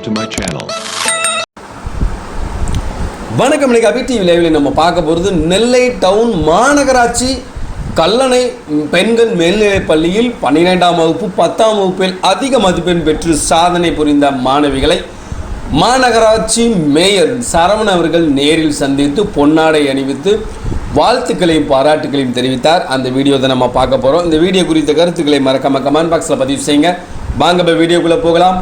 subscribe to my channel. வணக்கம் நிகாபி அபி TV லைவ்ல நம்ம பார்க்க போகிறது நெல்லை டவுன் மாநகராட்சி கல்லணை பெண்கள் மேல்நிலைப் பள்ளியில் பன்னிரெண்டாம் வகுப்பு பத்தாம் வகுப்பில் அதிக மதிப்பெண் பெற்று சாதனை புரிந்த மாணவிகளை மாநகராட்சி மேயர் சரவணன் அவர்கள் நேரில் சந்தித்து பொன்னாடை அணிவித்து வாழ்த்துக்களையும் பாராட்டுகளையும் தெரிவித்தார். அந்த வீடியோ தான் நம்ம பார்க்க போகிறோம் இந்த வீடியோ குறித்த கருத்துக்களை மறக்காம கமெண்ட் பாக்ஸில் பதிவு செய்யுங்க. வாங்க இப்போ வீடியோக்குள்ளே போகலாம்.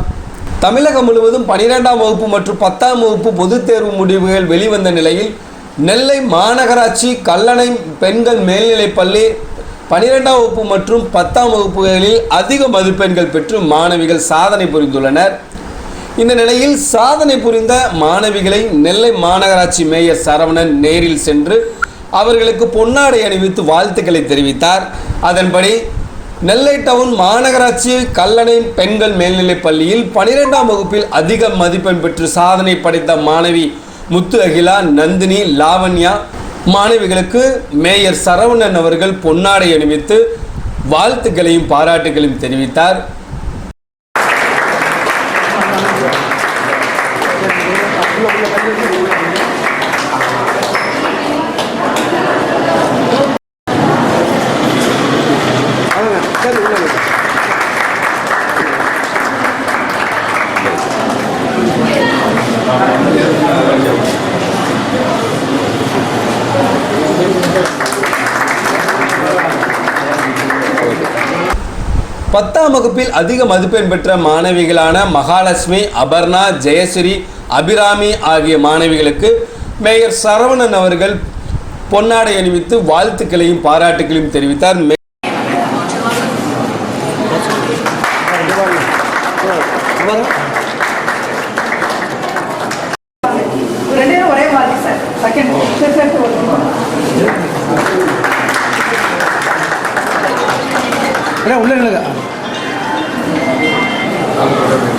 தமிழகம் முழுவதும் பனிரெண்டாம் வகுப்பு மற்றும் பத்தாம் வகுப்பு பொதுத் தேர்வு முடிவுகள் வெளிவந்த நிலையில் நெல்லை மாநகராட்சி கல்லணை பெண்கள் மேல்நிலைப்பள்ளி பனிரெண்டாம் வகுப்பு மற்றும் பத்தாம் வகுப்புகளில் அதிக மதிப்பெண்கள் பெற்று மாணவிகள் சாதனை புரிந்துள்ளனர். இந்த நிலையில் சாதனை புரிந்த மாணவிகளை நெல்லை மாநகராட்சி மேயர் சரவணன் நேரில் சென்று அவர்களுக்கு பொன்னாடை அணிவித்து வாழ்த்துக்களை தெரிவித்தார். அதன்படி நெல்லை டவுன் மாநகராட்சி கல்லணை பெண்கள் மேல்நிலைப் பள்ளியில் பனிரெண்டாம் வகுப்பில் அதிக மதிப்பெண் பெற்று சாதனை படைத்த மாணவி முத்து அகிலா நந்தினி லாவண்யா மாணவிகளுக்கு மேயர் சரவணன் அவர்கள் பொன்னாடை அணிவித்து வாழ்த்துக்களையும் பாராட்டுகளையும் தெரிவித்தார். பத்தாம் வகுப்பில் அதிக மதிப்பெண் பெற்ற மாணவிகளான மகாலட்சுமி அபர்ணா ஜெயஸ்ரீ அபிராமி ஆகிய மாணவிகளுக்கு மேயர் சரவணன் அவர்கள் பொன்னாடை அணிவித்து வாழ்த்துக்களையும் பாராட்டுகளையும் தெரிவித்தார். உள்ள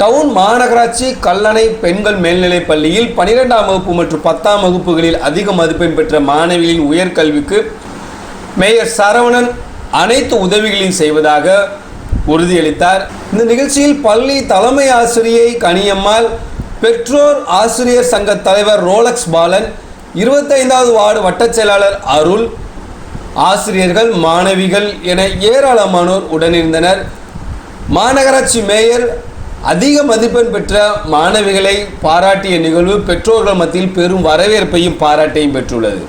டவுன் மாநகராட்சி கல்லணை பெண்கள் மேல்நிலைப் பள்ளியில் பனிரெண்டாம் வகுப்பு மற்றும் பத்தாம் வகுப்புகளில் அதிக மதிப்பெண் பெற்ற மாணவிகளின் உயர்கல்விக்கு மேயர் சரவணன் அனைத்து உதவிகளையும் செய்வதாக உறுதியளித்தார். இந்த நிகழ்ச்சியில் பள்ளி தலைமை ஆசிரியை கனியம்மாள் பெற்றோர் ஆசிரியர் சங்க தலைவர் ரோலக்ஸ் பாலன் இருபத்தைந்தாவது வார்டு வட்டச் செயலாளர் அருள் ஆசிரியர்கள் மாணவிகள் என ஏராளமானோர் உடனிருந்தனர். மாநகராட்சி மேயர் அதிக மதிப்பெண் பெற்ற மாணவிகளை பாராட்டிய நிகழ்வு பெற்றோர்கள் மத்தியில் பெரும் வரவேற்பையும் பாராட்டையும் பெற்றுள்ளது.